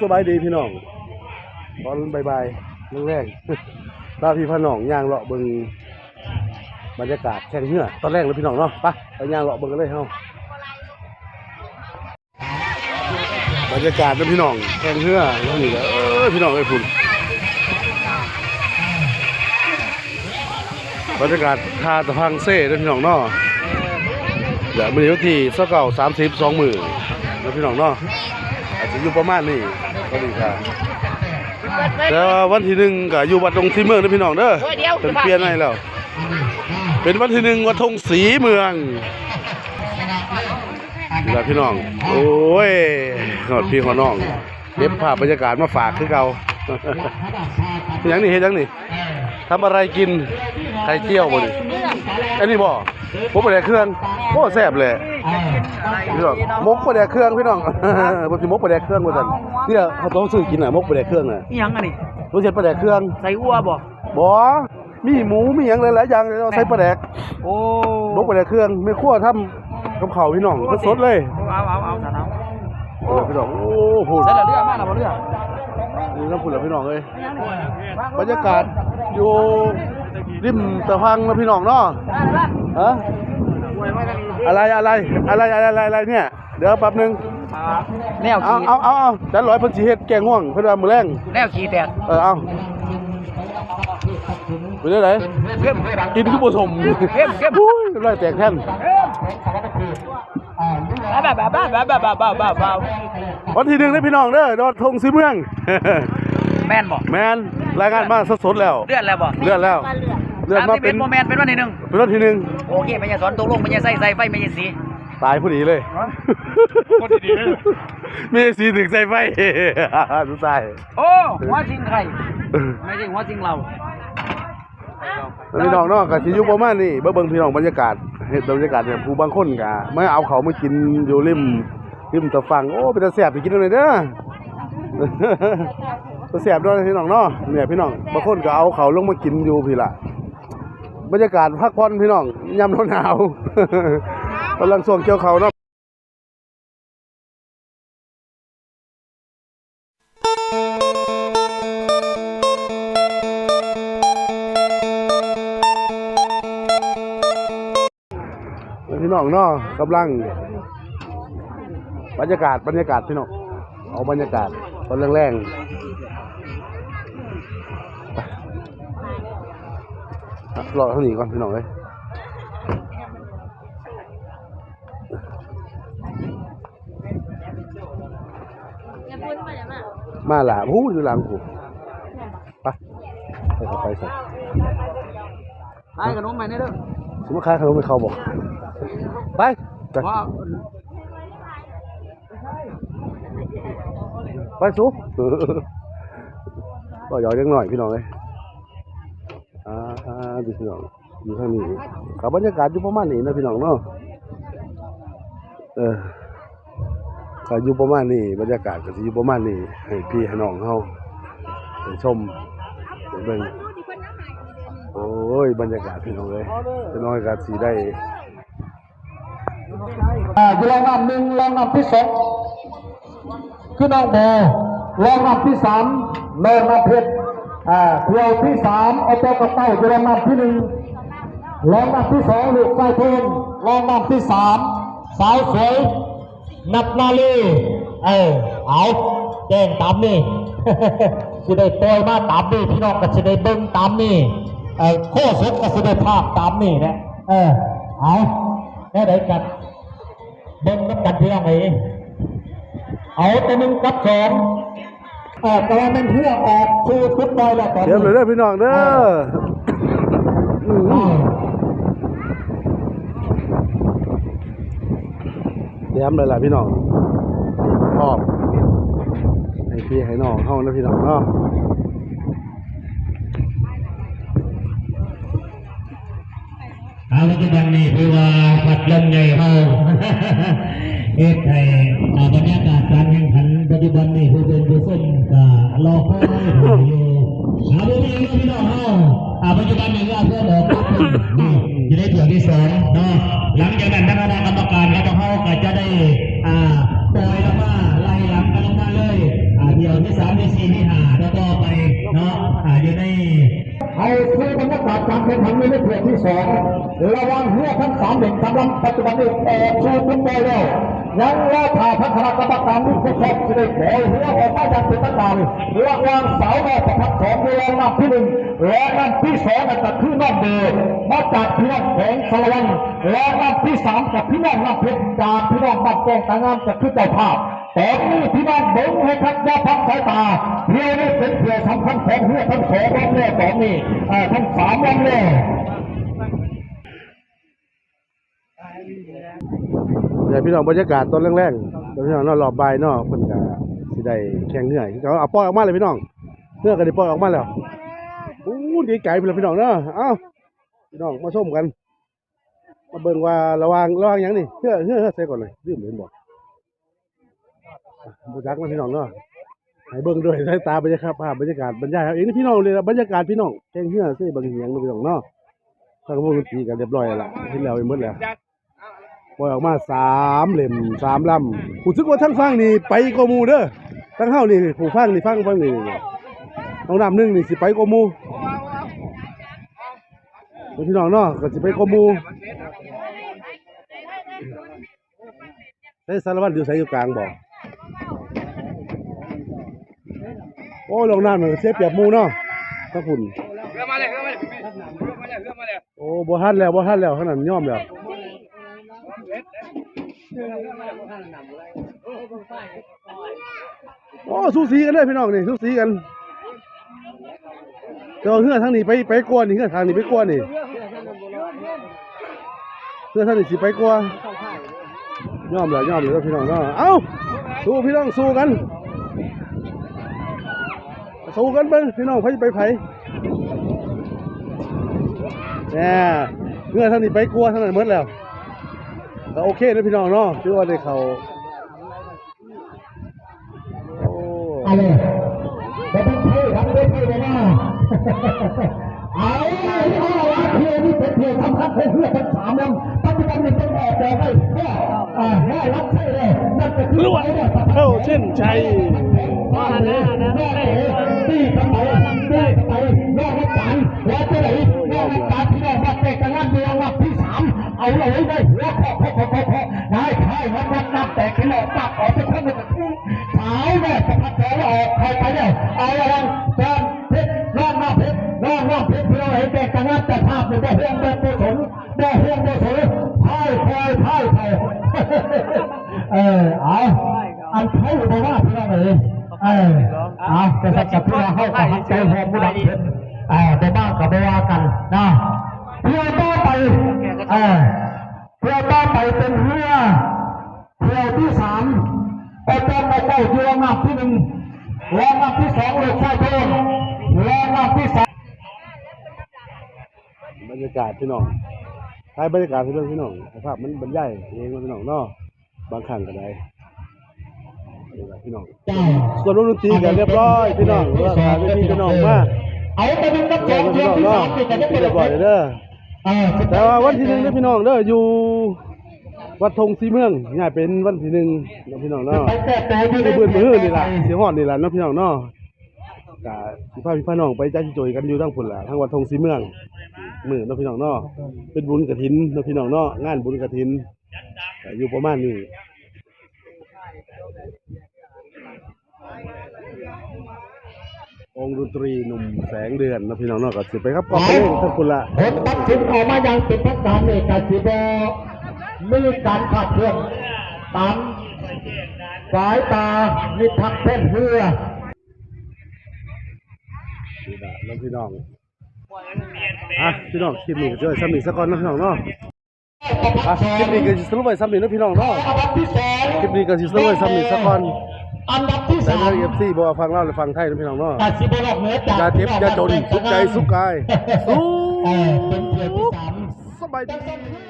สบายดีพี่น้องตอนบายบายๆแรงๆลาพี่พี่น้องย่างเลาะเบิงบรรยากาศแข่งเหือตอนแรกเลยพี่น้องเนาะไปไปย่างเลาะเบิงกันเลยเฮาบรรยากาศนะพี่น้องแข่งเหือแล้วนี่และเออพี่น้องเอ้ยพุ่นบรรยากาศทาตะพังเซ่นะพี่น้องเนาะเดี๋ยวมื้อนี้วันที่29 32มื้อนะพี่น้องเนาะอาจจะอยู่ประมาณนี้ก็ดีครับแล้ววันที่หนึ่งก็อยู่วัดตรงที่เมืองนะพี่น้องเด้อเป็นเปลี่ยนให้แล้ว เป็นวันที่หนึ่งวัดทงศรีเมืองนี่ล่ะพี่น้อง โอ้ยหอดพี่หอดน้องเก็บภาพบรรยากาศมาฝากคือเก่าเป็นหยังนี่เฮ็ดหยังนี่ทำอะไรกินไข่เจียวบ่นี่อันนี้บ่ มกปลาแดกเครื่องโอ้แซ่บเลยพี่น้องมกปลาแดกเครื่องพี่น้องบ่สิมกปลาแดกเครื่องว่าซั่นเนี่ยเขาต้องซื้อกินน่ะมกปลาแดกเครื่องน่ะอีหยังอันนี้รู้จักปลาแดกเครื่องใส่อัวบ่บ่มีหมูมีหยังหลายๆอย่างเราใส่ปลาแดกโอ้มกปลาแดกเครื่องไม่คั่วทำกับข้าวพี่น้องสดๆเลยเอาเอาเอาสานเอาพี่น้องโอ้พูดใส่ละเรือมาละบ่เรือนี่น้ำพูดแล้วพี่น้องเอ้ยบรรยากาศอยู่ริมตะพังนะพี่น้องเนาะ ฮะอะไรอะไรอะไรอะไรอะไรอะไรเนี่ย เดี๋ยวแป๊บนึงแนวเอาขี่เอาเอาเอาจันร้อยเพันสีเฮ็ดแกงง่วงเพิ่นว่ามื้อแรงแนวขี่แตกเออเอาเป็นจังไดเข้มกินคือบ่สมเข้มเข้มอุ้ยน้ำลายแตกแท่นแบบแบบแบบแบบแบบแบบแบบแบบวันที่หนึ่งนะพี่น้องเด้อดอดทงสีเมือง แม่นบ่แมนรายงานมาสดๆแล้วเลือดแล้วบ่เลื่อนแล้ว เลื่อ นมาเป็นโมแมนเป็นวันที่หนึ่งเป็นวันที่หนึ่งโอเคไม่ใช่สอนตกลงไม่ใช่ใส่ใส่ไฟไม่ใช่สีตายพอดีเลยพอดีเลยไม่ใช่สีถึงใส่ไฟดูตายโอ้หัวจริงใครไม่ใช่หัวจริงเราพี่น้องเนาะกับสิอยู่ประมาณนี้เบิ่งเบิ่งพี่น้องบรรยากาศเฮ็ดบรรยากาศเนี่ยผู้บางคนก็ไม่เอาเขามากินอยู่ริมริมตะฟังโอ้เป็นตาแซ่บไปกินเลยเด้อตาแซ่บเด้วยพี่น้องเนาะเนี่ยพี่น้องบางคนก็เอาเขาลงมากินอยู่พี่ล่ะ บรรยากาศพักผ่อนพี่น้องยามหนาวกำลังส่วงเกี่ยวเขาเนาะพี่น้องเนาะกำลัง บรรยากาศบรรยากาศพี่น้องเอาบรรยากาศตอนแรงๆ รอเท่านี้ก่อนพี่น้องเลยมาหล่ะพูดอยู่หลังผูไปไปเข้าไปใส่ไอ้ขนมใหม่นี่เด้อสมมติค้ายขนมไม่เข้าบอก ไปไปว่าไปสูก็หยอกยังหน่อยพี่น้องเลยอ่าอ่า ดูพี่น้องอยู่ทางนี้กับบรรยากาศอยู่ประมาณนี้นะพี่น้องเนาะเออก็อยู่ประมาณนี้บรรยากาศก็สิอยู่ประมาณนี้ให้พี่ให้น้องเฮาไปชมไปเบิ่งโอ้ยบรรยากาศพี่น้องเลยพี่น้องก็สิได้อ่าอยู่รองนำหนึ่งรองนำที่สองคือน้องโบรองนำที่สามแม่นำเพชร อ่าเที่ยวที่สามเอาต้ากระเต้าอยู่รองนำที่หนึ่งรองนำที่สองลูกไฟเทนรองนำที่สามสาวสวยนับนาลีเออเอาแจ้งตามนี่สิได้ปล่อยมาตามนี่พี่น้องก็สิได้เบิ่งตามนี่เออโคศกก็สิได้ภาพตามนี่นะเออเอาแน่ใดกันเบิ่งน้ำกันพี่น้องเองเอาแต่หนึ่งกับสอง เออแต่ว่ามันเพื่อออกคือฟุตบอลแล้วตอนเตรียมเลยเด้อพี่น้องเด้ออืมอ่าเตรียมเลยล่ะพี่น้องพร้อมให้พี่ให้น้องเฮานะพี่น้องเนาะเอาปัจจุบันนี้คือว่าพัดลมใหญ่เฮา เหตุให้บรรยากาศการแข่งขันปัจจุบันนี้ผู้เป็นผู้ส้มก็รอคอยอยู่หาผู้มีพี่น้องเฮาปัจจุบันนี้ก็เพื่อบอกนี่อยู่ในตัวที่สองนาะหลังจากนั้นคณะกรรมการก็จะเข้าก็จะได้อ่าปล่อยแล้วว่าไล่หลังกันลงมาเลยอ่าเดี๋ยวที่สามที่สี่ที่ห้าแล้วก็ไปเนาะอ่าอยู่ใน เอาเทพียงที่สองระวังเรือทั้งสามเด็กกำลังปัจจุบันนี้ออกสู่ทุกไปแล้วยังรอผ่าพัฒนากรรมการที่ผู้ชมจะได้ขอเรือออกมาอย่างเป็นทางระวังสาวแม่ประทับสองเรือลำที่หนึ่งและลำที่สองนั่นก็คือน้องเดชมาจากพี่น้องแขงสารวัตรและลำที่สามกับพี่น้องลำเพชรจากพี่น้องบ้านแกงตางามจะคือเจ้าภาพ ตอนนี้พี่น้องเบ่งให้ทักยาพักสายตาเพื่อนี้เป็นเพื่อสำคัญของเพื่อทั้งสองวันแน่ตอนนี้อ่อทั้งสามวันแน่เดี๋ยวพี่น้องบรรยากาศตอนแรกๆตอนพี่น้องนาะรอบบ่ายนาะเพิ่นก็สิได้แข่งเหนื่อยเขาเอาปอยออกมาเลยพี่น้องเนื้อก็ได้ปอยออกมาแล้วโอ้ดีไก่ไปแล้วพี่น้องเนาะเอ้าพี่น้องมาชมกัน มาเบิ่งว่าระวังระวังหยังนี่เฮือเฮือเฮือใส่ก่อนเลยลืมเห็นบ่ บ่จักนะพี่น้องเนาะให้เบิ่งด้วยสายตาบรรยากาศภาพบรรยากาศบรรยายเอาเองนี่พี่น้องเลยนะบรรยากาศพี่น้องแข่งเฮือใส่บิ่งเหียงนะพี่น้องเนาะทางวงดนตรีกันเรียบร้อยแล้วล่ะเห็นแล้วไปหมดแล้วปล่อยออกมาสามเหล่มสามลำผู้ซึกว่าทั้งฟังนี่ไปกว่าหมูเด้อทั้งเฮานี่ผู้ฟังนี่ฟังฟังนี่น้องน้ำหนึ่งนี่สิไปกว่าหมูพี่น้องเนาะก็สิไปกว่าหมูใช้สารวัตรอยู่ใส่อยู่กลางบ่ โอ้ลงน้ำมันก็เสียเปรียบหมูเนาะทั้งคุณเรือมาเลยเรือมาเลยเรือมาเลยเรือมาเลยโอ้บ่ทันแล้วบ่ทันแล้วขนาดยอมแล้วโอ้สูสีกันเลยพี่น้องนี่สูสีกันเจอเฮือทางนี้ไปไปกวนนี่เฮือทางนี้ไปกวนนี่เฮือทางนี้สิไปกวนยอมแล้วยอมแล้วพี่น้องเนาะเอ้าสู้พี่น้องสู้กัน สู้กันเบิ่งพี่น้องไผสิไปไผแหน่เฮือท่านี้ไปกลัวนทางนั้นหมดแล้วก็โอเคนะพี่น้องเนาะถือว่าได้เขาโอ้อะไรจะเป็นไทยทำได้ไทยเลยนะเอาเอาละเพื่อนี่เป็นเพื่อสำคัญของเพื่อทั้งสามลำปัจจุบันนี้เป็นออกแบบให้เพื่อาให้รับใช้เลยนั่นก็คือลวดเข้าเส้นชัยบ้านนี้แม่ เอ๋ที่ทำไมที่ทำไมแม่รักการแล้วจะไหนแม่รักการที่แม่รักแต่กันงานเมือบที่สามเอาเลยได้หัวพอพอพอพอพอนายชายวันนั้นนับแต่กิโลตับออกไปทั้งหมดสาวแม่จะพัดแถวออกใครไปเนี่ยเอาละวันแฟนเพชรน้องน้องเพชรน้องน้องเพชรพี่น้องเห็นแต่กันงานแต่ภาพเนี่ยได้เรื่อง เพื่อต่อไปเป็นเรือเที่ยวที่สามไปเติมไปเต้าอยู่รองนับที่หนึ่งรองนับที่สองเลยใช่เพิ่มรองนับที่สามบรรยากาศพี่น้องถ่ายบรรยากาศให้เบิ่งพี่น้องสภาพมันบรรยายเองว่าพี่น้องเนาะบางครั้งก็ได้นี่ล่ะพี่น้องเจ้าส่วนวงดนตรีกันเรียบร้อยพี่น้องเลิกงานเวทีพี่น้องมาเอาไปเป็นนักเลิร้อกงพี่เที่ยวน้องที่เนาะสามติดกันได้เรียบร้อยเด้อเออ แต่ว่าวันที่หนึ่งเด้อพี่น้องเด้ออยู่วัดธงสีเมืองง่ายเป็นวันที่หนึ่งนะพี่น้องเนาะไปแต่ตัวที่เบิ่นมือนี่ล่ะสิฮอดนี่ล่ะนะพี่น้องเนาะก็สิพาพี่พาน้องไปจ้าจิโจยกันอยู่ทั้งพุ่นล่ะทั้งวัดธงสีเมืองมือนะพี่น้องเนาะเป็นบุญกฐินนะพี่น้องเนาะงานบุญกฐินอยู่ประมาณนี้ องดนตรีหนุ่มแสงเดือนนะพี่น้องเนาะก็สิไปครับกองเพลงทั้งพุ่นล่ะผลตัดสินออกมาอย่างเป็นทางการเลยการสิบอมีการขัดเคลื่อนตามสายตามิทักเพ่นเรือนี่ล่ะน้องพี่น้องอะพี่น้องคลิปนี้ก็เจอซ้ำอีสักก่อนนะพี่น้องเนาะอะคลิปนี้ก็สิสรุปไว้ซ้ำอีนะพี่น้องเนาะอันดับที่สองคลิปนี้ก็สิสรุปไว้ซ้ำอีสักก่อน อันดับที่แต่สามเรื่อง FC บ่ว่าฟังเล่าหรือฟังไทยเนาะพี่น้องเนาะ อาชีพนอกเหนือจากอย่าเจ็บอย่าจนสุขใจสุขกายสู้ เออเป็นเพียงที่สาม สบายดี